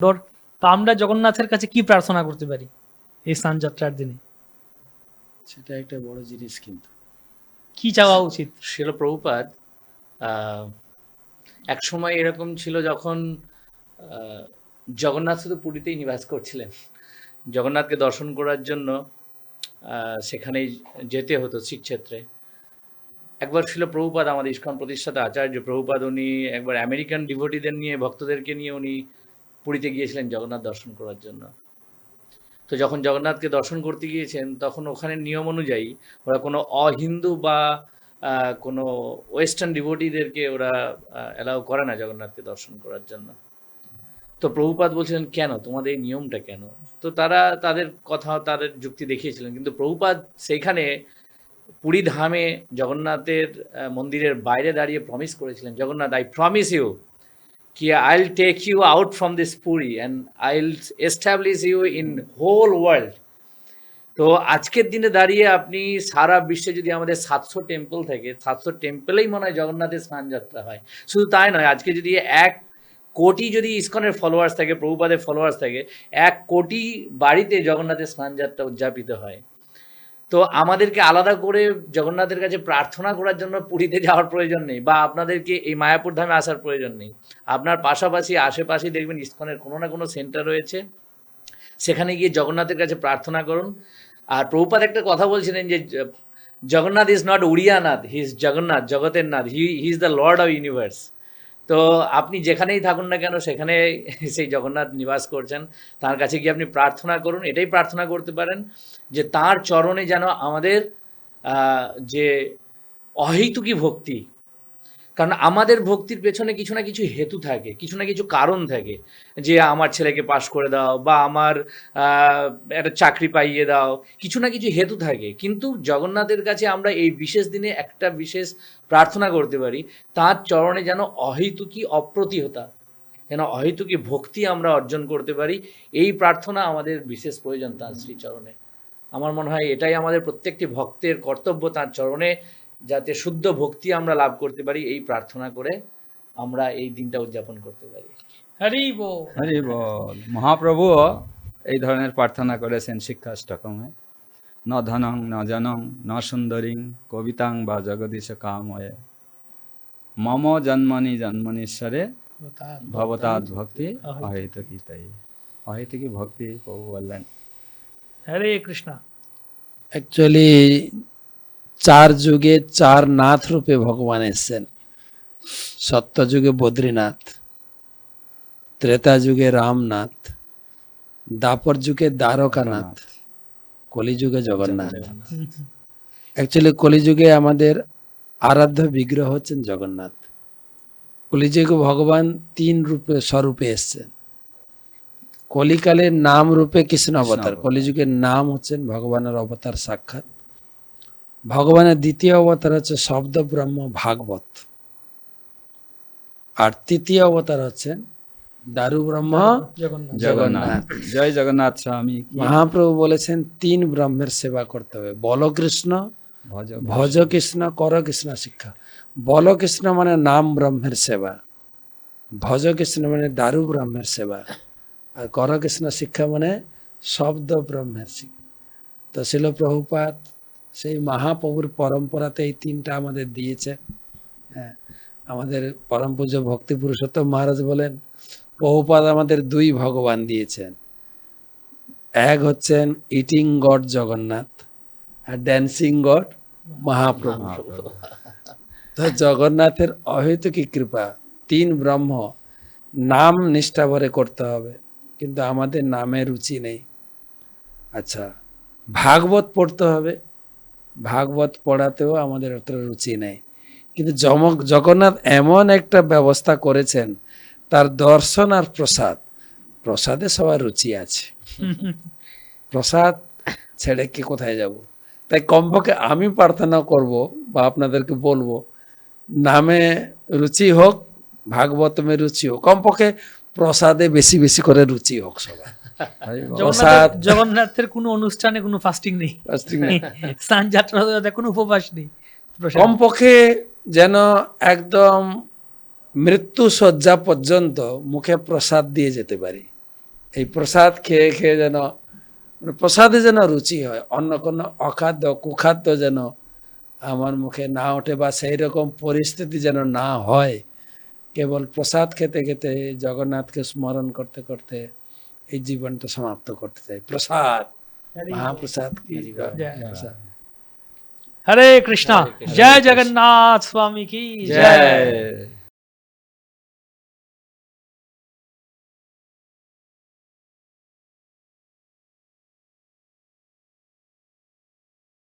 তো আমরা জগন্নাথের কাছে কি প্রার্থনা করতে পারি এই স্নান যাত্রার দিনে? সেটা একটা বড় জিনিস কিন্তু। কি চাওয়া উচিত? শিল প্রভুপাদ এক সময় এরকম ছিল যখন জগন্নাথ শুধু পুরীতেই নিবাস করছিলেন। জগন্নাথকে দর্শন করার জন্য আহ, সেখানেই যেতে হতো শিক্ষেত্রে একবার ছিল প্রভুপাদ আমাদের ইস্কন প্রতিষ্ঠাতা আচার্য প্রভুপাদ উনি একবার আমেরিকান ডিভোটিদের নিয়ে ভক্তদেরকে নিয়ে উনি পুরীতে গিয়েছিলেন জগন্নাথ দর্শন করার জন্য। তো যখন জগন্নাথকে দর্শন করতে গিয়েছেন, তখন ওখানে নিয়ম অনুযায়ী ওরা কোনো অহিন্দু বা কোনো ওয়েস্টার্ন ডিভোটিদেরকে ওরা অ্যালাউ করে না জগন্নাথকে দর্শন করার জন্য। তো প্রভুপাদ বলছিলেন, কেন? তোমাদের এই নিয়মটা কেন? তো তারা তাদের কথা, তাদের যুক্তি দেখিয়েছিলেন। কিন্তু প্রভুপাদ সেইখানে পুরী ধামে জগন্নাথের মন্দিরের বাইরে দাঁড়িয়ে প্রমিস করেছিলেন, জগন্নাথ আই প্রমিস ইউ কি I'll take you out from this Puri and I'll establish you in whole world তো আজকের দিনে দাঁড়িয়ে আপনি সারা বিশ্বে যদি আমাদের সাতশো টেম্পল থাকে, সাতশো টেম্পলেই মনে হয় জগন্নাথের স্নান যাত্রা হয়। শুধু তাই নয়, আজকে যদি এক কোটি যদি ইসকনের ফলোয়ার্স থাকে, প্রভুপাদের ফলোয়ার্স থাকে, এক কোটি বাড়িতে জগন্নাথের স্নান যাত্রা উদযাপিত হয়। তো আমাদেরকে আলাদা করে জগন্নাথের কাছে প্রার্থনা করার জন্য পুরীতে যাওয়ার প্রয়োজন নেই বা আপনাদেরকে এই মায়াপুর ধামে আসার প্রয়োজন নেই। আপনার পাশাপাশি আশেপাশে দেখবেন ইসকনের কোনো না কোনো সেন্টার রয়েছে। সেখানে গিয়ে জগন্নাথের কাছে প্রার্থনা করুন। আর প্রভুপাদ একটা কথা বলছিলেন যে, Jagannath is not Oriyanath, he is Jagannath, জগতের Nath, he he is the lord of universe. তো আপনি যেখানেই থাকুন না কেন, সেখানে সেই জগন্নাথ নিবাস করছেন। তার কাছে গিয়ে আপনি প্রার্থনা করুন, এটাই প্রার্থনা করতে পারেন যে তার চরণে যেন আমাদের যে অহেতুকি ভক্তি কারণ আমাদের ভক্তির পেছনে কিছু না কিছু হেতু থাকে, কিছু না কিছু কারণ থাকে। যে আমার ছেলেকে পাশ করে দাও বা আমার একটা চাকরি পাইয়ে দাও, কিছু না কিছু হেতু থাকে। কিন্তু জগন্নাথের কাছে আমরা এই বিশেষ দিনে একটা বিশেষ প্রার্থনা করতে পারি, তার চরণে যেন অহেতুকি অপ্রতিহতা, যেন অহেতুকি ভক্তি আমরা অর্জন করতে পারি, এই প্রার্থনা আমাদের বিশেষ প্রয়োজন তার শ্রীচরণে। আমার মনে হয় এটাই আমাদের প্রত্যেকটি ভক্তের কর্তব্য তার চরণে যাতে শুদ্ধ ভক্তি আমরা লাভ করতে পারি এই প্রার্থনা করে আমরা এই দিনটা উদযাপন করতে পারি। হরি বো হরি বল। মহাপ্রভু এই ধরনের প্রার্থনা করেছেন শিক্ষাষ্টকমে ন ধনং ন জনং ন সুন্দরীং কবিতাং বা জগদীশ কাময়ে। মম জন্মনি জন্মনীশ্বরে ভবতাৎ ভক্তি অহেতুকি তাই অহেতুকি ভক্তি প্রভু বললেন। হরে কৃষ্ণ। অ্যাকচুয়ালি চার যুগে চার নাথ রূপে ভগবান এসেছেন। সত্য যুগে বদ্রীনাথ ত্রেতা যুগে রামনাথ দাপর যুগে দ্বারকানাথ কলিযুগে জগন্নাথ। অ্যাকচুয়ালি কলিযুগে আমাদের আরাধ্য বিগ্রহ হচ্ছেন জগন্নাথ। কলিযুগে ভগবান তিন রূপে স্বরূপে এসছেন। কলিকালের নাম রূপে কৃষ্ণ অবতার। কলিযুগের নাম হচ্ছেন ভগবানের অবতার সাক্ষাৎ। ভগবানের দ্বিতীয় অবতার হচ্ছে শব্দ ব্রহ্ম ভাগবত। আর তৃতীয় অবতার হচ্ছেন দারু ব্রহ্ম জগন্নাথ। জয় জগন্নাথ স্বামী। মহাপ্রভু বলেছেন তিন ব্রহ্মের সেবা করতে হবে। বল কৃষ্ণ ভজ ভজ কৃষ্ণ কর কৃষ্ণ শিক্ষা। বল কৃষ্ণ মানে নাম ব্রহ্মের সেবা। ভজ কৃষ্ণ মানে দারু ব্রহ্মের সেবা। আর কর কৃষ্ণ শিক্ষা মানে শব্দ ব্রহ্মের শিক্ষা। তো শিল প্রভুপাত সেই মহাপ্রভুর পরম্পরাতে এই তিনটা আমাদের দিয়েছে। হ্যাঁ আমাদের পরম পূজ্য ভক্তি পুরুষোত্তম মহারাজ বলেন প্রভুপাদ আমাদের দুই ভগবান দিয়েছেন। এক হচ্ছেন ইটিং গড জগন্নাথ, আর ড্যান্সিং গড মহাপ্রভু। তো জগন্নাথের অহেতুকি কৃপা, তিন ব্রহ্ম, নাম নিষ্ঠা ভরে করতে হবে, কিন্তু আমাদের নামে রুচি নেই। আচ্ছা ভাগবত পড়তে হবে ভাগবত পড়াতেও আমাদের অতটা রুচি নেই। কিন্তু জমক জগন্নাথ এমন একটা ব্যবস্থা করেছেন, তার দর্শন আর প্রসাদ, প্রসাদে সবার রুচি আছে। প্রসাদ ছেড়ে কি কোথায় যাব? তাই কমপক্ষে আমি প্রার্থনা করব বা আপনাদেরকে বলব, নামে রুচি হোক, ভাগবতমে রুচি হোক, কমপক্ষে প্রসাদে বেশি বেশি করে রুচি হোক সবার। জগন্নাথের কোনো অনুষ্ঠানে কোনো ফাস্টিং নেই। Fasting নেই। স্নান যাত্রা কোনো উপবাস নেই। কমপক্ষে যেন একদম মৃত্যু শয্যা পর্যন্ত মুখে প্রসাদ দিয়ে যেতে পারি। এই প্রসাদ খেয়ে খেয়ে যেন মানে প্রসাদে যেন রুচি হয় অন্য কোনো অখাদ্য কুখাদ্য যেন আমার মুখে না ওঠে বা সেই রকম পরিস্থিতি যেন না হয়। কেবল প্রসাদ খেতে খেতে জগন্নাথকে স্মরণ করতে করতে এই জীবনটা সমাপ্ত করতে চাই। প্রসাদ। মহাপ্রসাদ। কি জয়। জয়। প্রসাদ। হরে কৃষ্ণা। জয় জগন্নাথ স্বামী কি জয়। জয়।